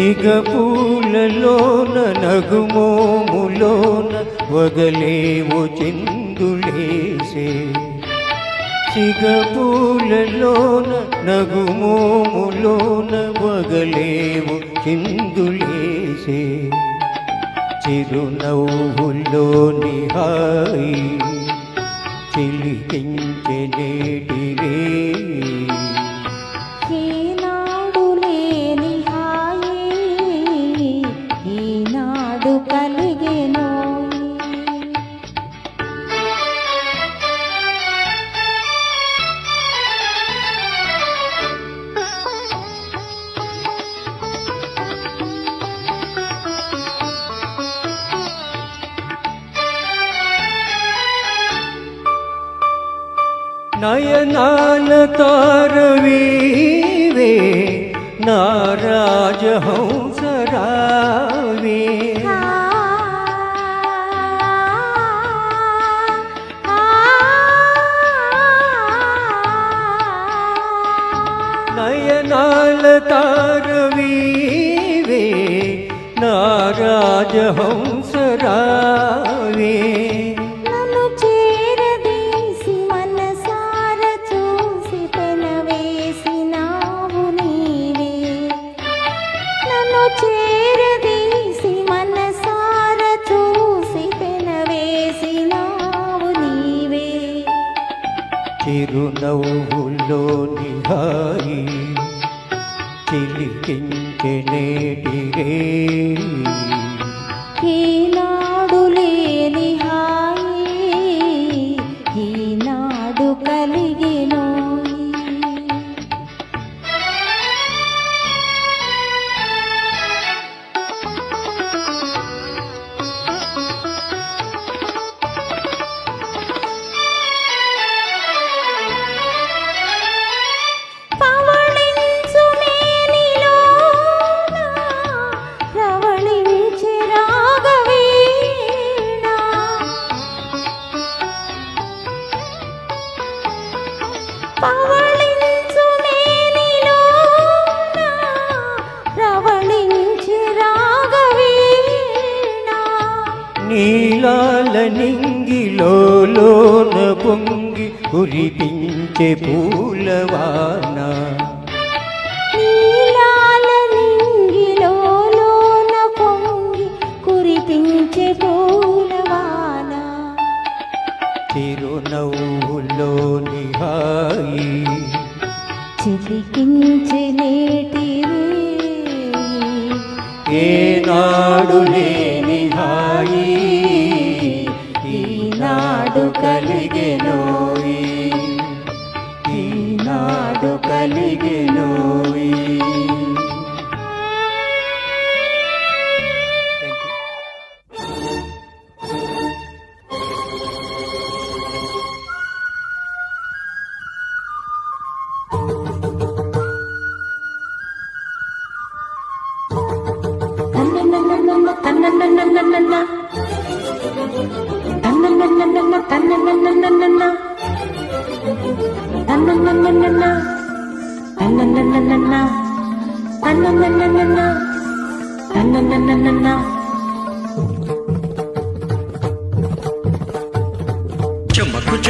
సిగపూలలోన నగుమోములోన వగలేవు చిందులేసే. సిగపూలలోన నగుమోములోన వగలేవు చిందులేసే. చిరునవ్వులోని నిహాయి చిలికించే నేటిరే नयनान तारवीवे नाराज हंसरावे नयनाल तारवीवे नाराज हंसरावे చిరునవ్వులోని హాయి చిలికించే కురిపించే పూలవాన. కురిపించే పూలవాన. చిలికించే ఏనాడు లేని హాయి. ఈనాడు కలిగెనోయి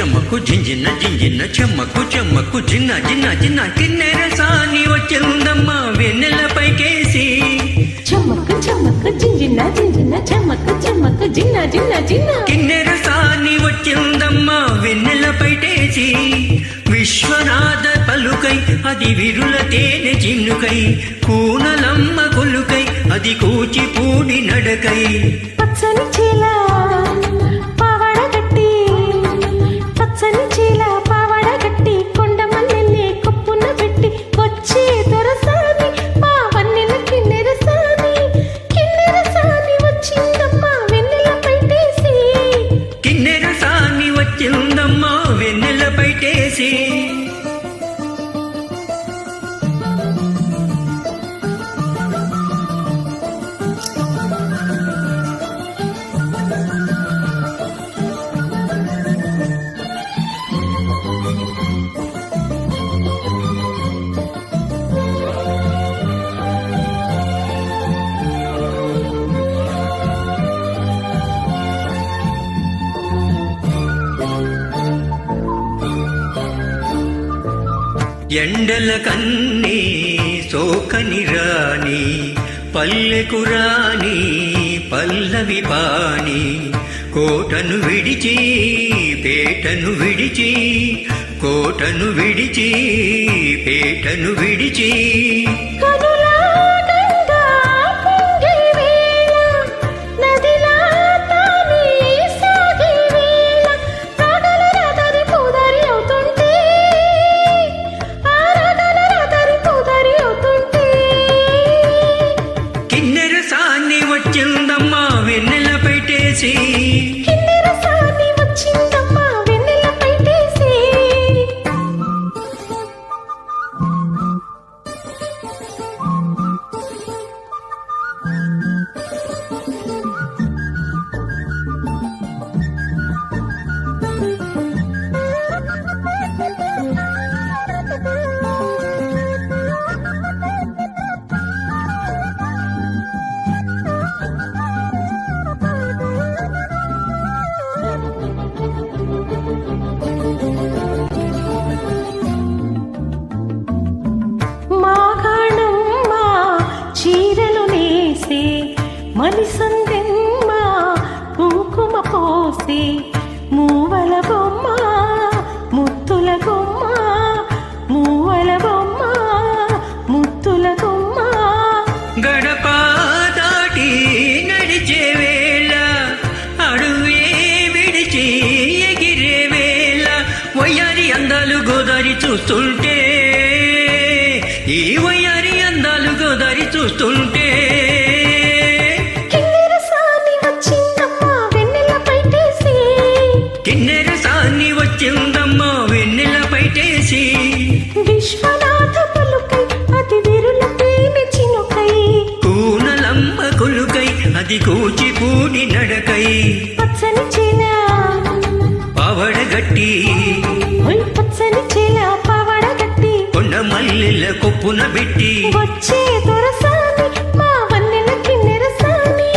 చెమ్మకు జింజిన్న జింజిన్న చెమ్మకు చెమ్మకు జిన్న జిన్న జిన్న కిన్నెర సాని వచ్చిందమ్మా వెన్నెల పైకేసి. చెమ్మకు చెమ్మకు జింజిన్న జింజిన్న చెమ్మకు చెమ్మకు జిన్న జిన్న జిన్న. కిన్నెర సాని వచ్చిందమ్మా వెన్నెల పైటేసి. విశ్వనాథ పలుకై అది విరుల తేనె చిన్నుకై. కూనలమ్మ కొలుకై అది కూచి పూడి నడకై. పచ్చని చీలా ఎండల కన్నీ సోకని రాణి పల్లెకు రాని పల్లవి పాణి. కోటను విడిచి పేటను విడిచి కోటను విడిచి పేటను విడిచి. మలిసందెమ్మ కుంకుమ పోసి మూవల బొమ్మ ముత్తుల బొమ్మ మూవల బొమ్మ ముత్తుల బొమ్మ. గడప దాటి నడిచే వేళ అడువే విడిచి ఎగిరే వేళ వయ్యారి అందాలు గోదారి చూస్తుంటే ఈ వయ్యారి అది కూచిపూడి నడకై పచ్చని చీల పవడగట్టి ఒయ్ పచ్చని చీల పావడ గట్టి కొండ మల్లెల కొప్పున పెట్టి వచ్చే దొరసాని మా వన్నెల కిన్నెర సాని.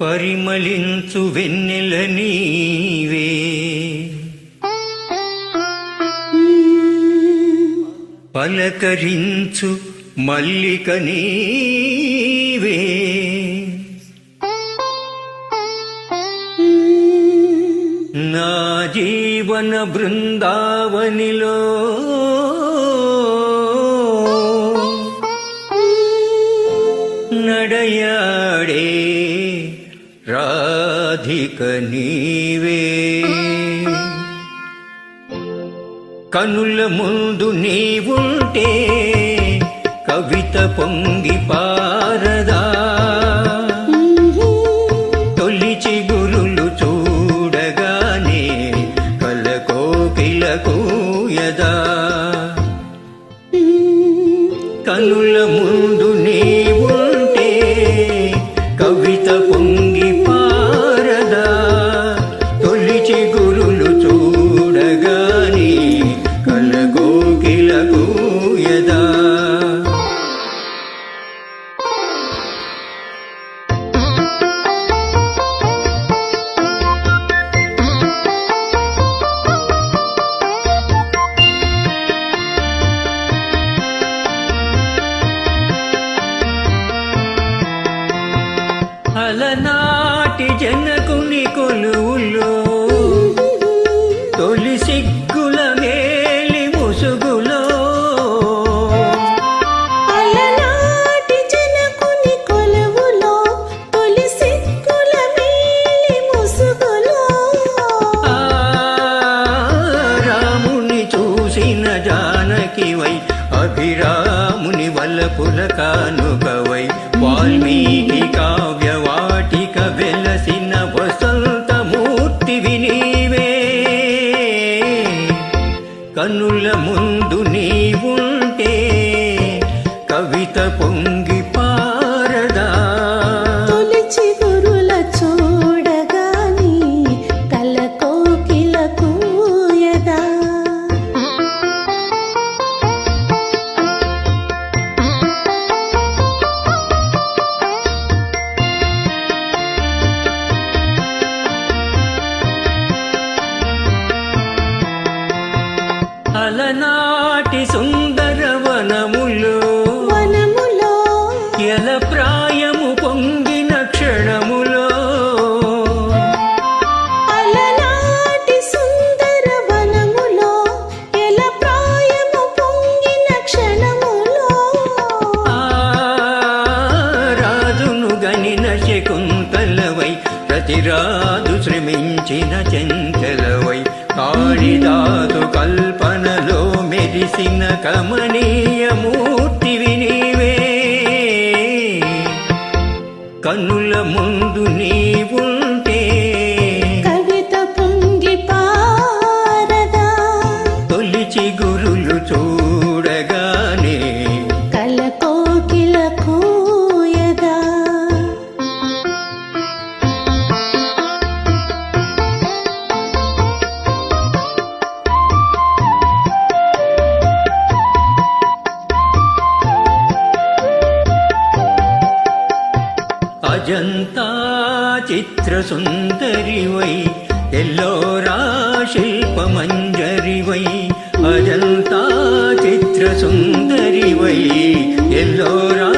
పరిమళించు వెన్నెల నీవే. పలకరించు మల్లిక నీవే. నా జీవన బృందావనిలో నడయాడే రాధిక నీవే. కనుల ముందు నీవుంటే पि पारदा हलना మునివల్ల పులకానుకవై వాల్మీకి కావ్యవా కనుల ముందు నీవుంట അജന്താ ചിത്രസുന്ദരിവൈ എല്ലോരാ ശില്പമഞ്ജരിവൈ അജന്താ ചിത്രസുന്ദരിവൈ എല്ലോരാ